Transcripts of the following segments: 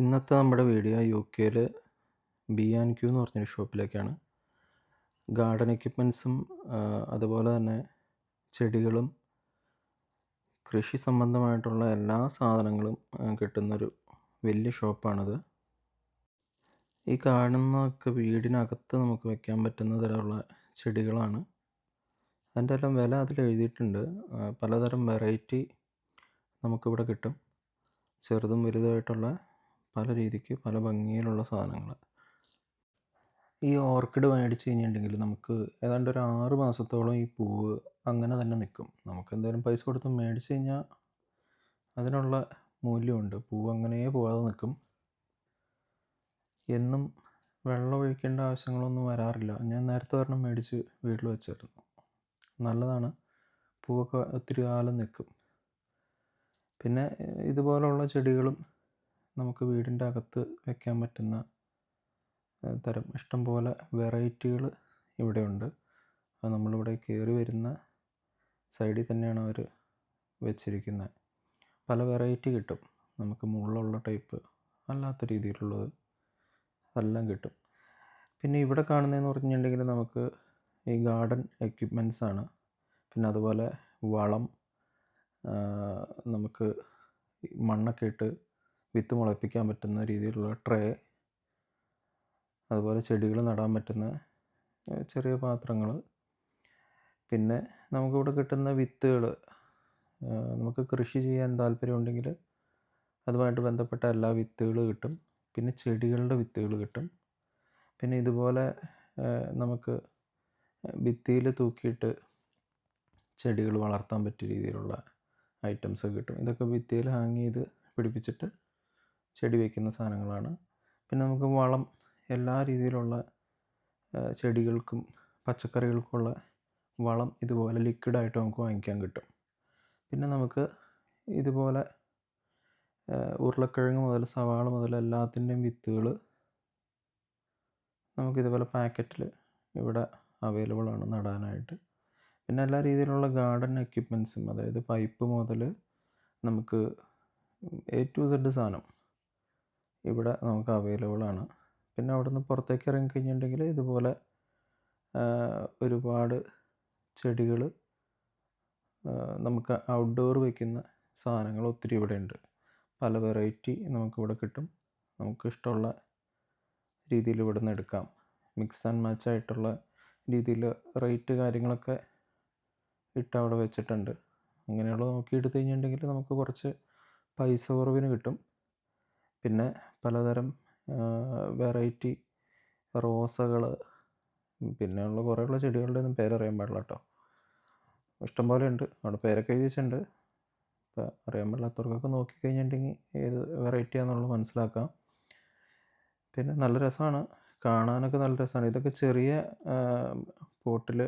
ഇന്നത്തെ നമ്മുടെ video U കെയിൽ ബി ആൻഡ് ക്യൂ എന്ന് പറഞ്ഞൊരു ഷോപ്പിലേക്കാണ്. ഗാർഡൻ എക്യുപ്മെൻസും അതുപോലെ തന്നെ ചെടികളും കൃഷി സംബന്ധമായിട്ടുള്ള എല്ലാ സാധനങ്ങളും കിട്ടുന്നൊരു വലിയ ഷോപ്പാണിത്. ഈ കാണുന്നതൊക്കെ വീടിനകത്ത് നമുക്ക് വെക്കാൻ പറ്റുന്ന തരമുള്ള ചെടികളാണ്. അതിന്റെ എല്ലാം വില അതിൽ എഴുതിയിട്ടുണ്ട്. പലതരം വെറൈറ്റി നമുക്കിവിടെ കിട്ടും. ചെറുതും വലുതുമായിട്ടുള്ള പല രീതിക്ക് പല ഭംഗിയിലുള്ള സാധനങ്ങൾ ഈ ഓർക്കിഡ് മേടിച്ച് കഴിഞ്ഞിട്ടുണ്ടെങ്കിൽ നമുക്ക് ഏതാണ്ട് ഒരു ആറ് മാസത്തോളം ഈ പൂവ് അങ്ങനെ തന്നെ നിൽക്കും നമുക്ക് എന്തായാലും പൈസ കൊടുത്ത് മേടിച്ച് കഴിഞ്ഞാൽ അതിനുള്ള മൂല്യമുണ്ട്. പൂവ് അങ്ങനെ പോവാതെ നിൽക്കും എന്നും വെള്ളം ഒഴിക്കേണ്ട ആവശ്യങ്ങളൊന്നും വരാറില്ല. ഞാൻ നേരത്തെ ഒരെണ്ണം മേടിച്ച് വീട്ടിൽ വെച്ചായിരുന്നു നല്ലതാണ്. പൂവൊക്കെ ഒത്തിരി കാലം നിൽക്കും പിന്നെ ഇതുപോലുള്ള ചെടികളും നമുക്ക് വീടിന്റെ അകത്ത് വെക്കാൻ പറ്റുന്ന തരം ഇഷ്ടംപോലെ വെറൈറ്റികൾ ഇവിടെയുണ്ട്. അത് നമ്മളിവിടെ കയറി വരുന്ന സൈഡിൽ തന്നെയാണ് അവർ വെച്ചിരിക്കുന്നത്. പല വെറൈറ്റി കിട്ടും. നമുക്ക് മുള്ളുള്ള ടൈപ്പ് അല്ലാത്ത രീതിയിലുള്ളത് എല്ലാം കിട്ടും. പിന്നെ ഇവിടെ കാണുന്നതെന്ന് പറഞ്ഞിട്ടുണ്ടെങ്കിൽ നമുക്ക് ഈ ഗാർഡൻ എക്യുപ്മെന്റ്സ് ആണ് പിന്നെ അതുപോലെ വളം നമുക്ക് മണ്ണൊക്കെ ഇട്ട് വിത്ത് മുളപ്പിക്കാൻ പറ്റുന്ന രീതിയിലുള്ള ട്രേ അതുപോലെ ചെടികൾ നടാൻ പറ്റുന്ന ചെറിയ പാത്രങ്ങൾ. പിന്നെ നമുക്കിവിടെ കിട്ടുന്ന വിത്തുകൾ നമുക്ക് കൃഷി ചെയ്യാൻ താല്പര്യമുണ്ടെങ്കിൽ അതുമായിട്ട് ബന്ധപ്പെട്ട എല്ലാ വിത്തുകൾ കിട്ടും. പിന്നെ ചെടികളുടെ വിത്തുകൾ കിട്ടും. പിന്നെ ഇതുപോലെ നമുക്ക് ഭിത്തിയിൽ തൂക്കിയിട്ട് ചെടികൾ വളർത്താൻ പറ്റിയ രീതിയിലുള്ള ഐറ്റംസ് കിട്ടും. ഇതൊക്കെ ഭിത്തിയിൽ ഹാങ് ചെയ്ത് പിടിപ്പിച്ചിട്ട് ചെടി വയ്ക്കുന്ന സാധനങ്ങളാണ്. പിന്നെ നമുക്ക് വളം എല്ലാ രീതിയിലുള്ള ചെടികൾക്കും പച്ചക്കറികൾക്കുള്ള വളം ഇതുപോലെ ലിക്വിഡായിട്ട് നമുക്ക് വാങ്ങിക്കാൻ കിട്ടും. പിന്നെ നമുക്ക് ഇതുപോലെ ഉരുളക്കിഴങ്ങ് മുതൽ സവാള മുതൽ എല്ലാത്തിന്റെയും വിത്തുകൾ നമുക്കിതുപോലെ പാക്കറ്റിൽ ഇവിടെ അവൈലബിൾ ആണ് നടാനായിട്ട്. പിന്നെ എല്ലാ രീതിയിലുള്ള ഗാർഡൻ എക്യുപ്മെൻസും അതായത് പൈപ്പ് മുതൽ നമുക്ക് എ ടു സെഡ് സാധനം ഇവിടെ നമുക്ക് അവൈലബിൾ ആണ്. പിന്നെ അവിടുന്ന് പുറത്തേക്ക് ഇറങ്ങി കഴിഞ്ഞിട്ടുണ്ടെങ്കിൽ ഇതുപോലെ ഒരുപാട് ചെടികൾ നമുക്ക് ഔട്ട്ഡോർ വയ്ക്കുന്ന സാധനങ്ങൾ ഒത്തിരി ഇവിടെ ഉണ്ട്. പല വെറൈറ്റി നമുക്കിവിടെ കിട്ടും. നമുക്കിഷ്ടമുള്ള രീതിയിൽ ഇവിടെ നിന്ന് എടുക്കാം. മിക്സ് ആൻഡ് മാച്ച് ആയിട്ടുള്ള രീതിയിൽ റേറ്റ് കാര്യങ്ങളൊക്കെ ഇട്ട് അവിടെ വെച്ചിട്ടുണ്ട്. അങ്ങനെയുള്ള നോക്കി എടുത്തു കഴിഞ്ഞിട്ടുണ്ടെങ്കിൽ നമുക്ക് കുറച്ച് പൈസ കുറവിന് കിട്ടും. പിന്നെ പലതരം വെറൈറ്റി റോസകൾ പിന്നെയുള്ള കുറേയുള്ള ചെടികളുടെ ഒന്നും പേരറിയാൻ പാടില്ല കേട്ടോ ഇഷ്ടംപോലെ ഉണ്ട്. അവിടെ പേരൊക്കെ എഴുതി വെച്ചിട്ടുണ്ട് അറിയാൻ പാടില്ലാത്തവർക്കൊക്കെ നോക്കിക്കഴിഞ്ഞിട്ടുണ്ടെങ്കിൽ ഏത് വെറൈറ്റി ആണെന്നുള്ളത് മനസ്സിലാക്കാം. പിന്നെ നല്ല രസമാണ് കാണാനൊക്കെ നല്ല രസമാണ് ഇതൊക്കെ ചെറിയ പോട്ടിൽ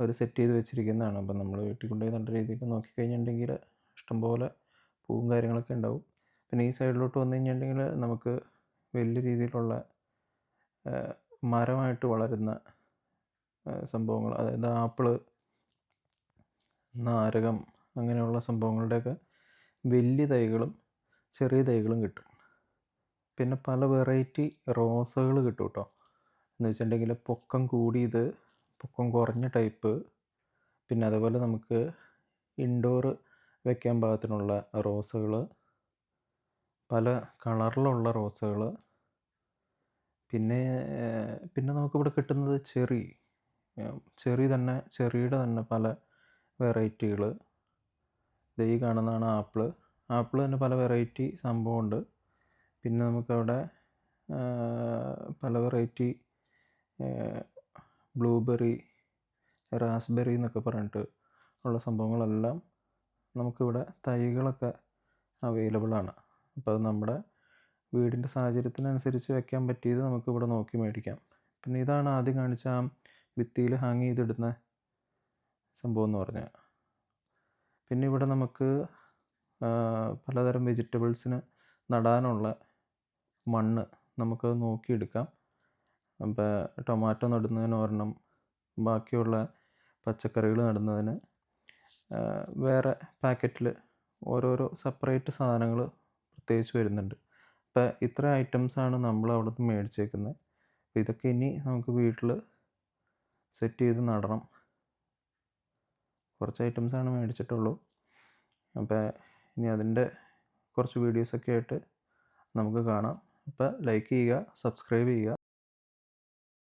അവർ സെറ്റ് ചെയ്ത് വെച്ചിരിക്കുന്നതാണ്. അപ്പം നമ്മൾ വീട്ടിൽ കൊണ്ടുപോയി നല്ല രീതിയിൽ നോക്കിക്കഴിഞ്ഞിട്ടുണ്ടെങ്കിൽ ഇഷ്ടംപോലെ പൂവും കാര്യങ്ങളൊക്കെ ഉണ്ടാവും. പിന്നെ ഈ സൈഡിലോട്ട് വന്നു കഴിഞ്ഞിട്ടുണ്ടെങ്കിൽ നമുക്ക് വലിയ രീതിയിലുള്ള മരമായിട്ട് വളരുന്ന സംഭവങ്ങൾ അതായത് ആപ്പിൾ നാരകം അങ്ങനെയുള്ള സംഭവങ്ങളുടെയൊക്കെ വലിയ തൈകളും ചെറിയ തൈകളും കിട്ടും. പിന്നെ പല വെറൈറ്റി റോസകൾ കിട്ടും കേട്ടോ. എന്ന് വെച്ചിട്ടുണ്ടെങ്കിൽ പൊക്കം കൂടിയത് പൊക്കം കുറഞ്ഞ ടൈപ്പ് പിന്നെ അതുപോലെ നമുക്ക് ഇൻഡോർ വെക്കാൻ പാകത്തിനുള്ള റോസകൾ പല കളറിലുള്ള റോസകൾ പിന്നെ പിന്നെ നമുക്കിവിടെ കിട്ടുന്നത് ചെറി. ചെറി തന്നെ ചെറിയുടെ തന്നെ പല വെറൈറ്റികൾ ഈ കാണുന്നതാണ് ആപ്പിൾ ആപ്പിൾ തന്നെ പല വെറൈറ്റി സംഭവമുണ്ട്. പിന്നെ നമുക്കവിടെ പല വെറൈറ്റി ബ്ലൂബെറി റാസ്ബെറി എന്നൊക്കെ പറഞ്ഞിട്ട് ഉള്ള സംഭവങ്ങളെല്ലാം നമുക്കിവിടെ തൈകളൊക്കെ അവൈലബിൾ ആണ് അപ്പോൾ അത് നമ്മുടെ വീടിന്റെ സാഹചര്യത്തിനനുസരിച്ച് വെക്കാൻ പറ്റിയത് നമുക്കിവിടെ നോക്കി മേടിക്കാം. പിന്നെ ഇതാണ് ആദ്യം കാണിച്ച ആ ഭിത്തിയിൽ ഹാങ് ചെയ്തിടുന്ന സംഭവം എന്ന് പറഞ്ഞാൽ പിന്നെ ഇവിടെ നമുക്ക് പലതരം വെജിറ്റബിൾസിന് നടാനുള്ള മണ്ണ് നമുക്കത് നോക്കിയെടുക്കാം. അപ്പോൾ ടൊമാറ്റോ നടുന്നതിന് ഒരെണ്ണം ബാക്കിയുള്ള പച്ചക്കറികൾ നടുന്നതിന് വേറെ പാക്കറ്റിൽ ഓരോരോ സെപ്പറേറ്റ് സാധനങ്ങൾ പ്രത്യേകിച്ച് വരുന്നുണ്ട്. അപ്പോൾ ഇത്ര ഐറ്റംസാണ് നമ്മൾ അവിടെ നിന്ന് മേടിച്ചേക്കുന്നത് അപ്പോൾ ഇതൊക്കെ ഇനി നമുക്ക് വീട്ടിൽ സെറ്റ് ചെയ്ത് നടണം. കുറച്ച് ഐറ്റംസാണ് മേടിച്ചിട്ടുള്ളൂ. അപ്പോൾ ഇനി അതിന്റെ കുറച്ച് വീഡിയോസൊക്കെ ആയിട്ട് നമുക്ക് കാണാം. അപ്പോൾ ലൈക്ക് ചെയ്യുക സബ്സ്ക്രൈബ് ചെയ്യുക.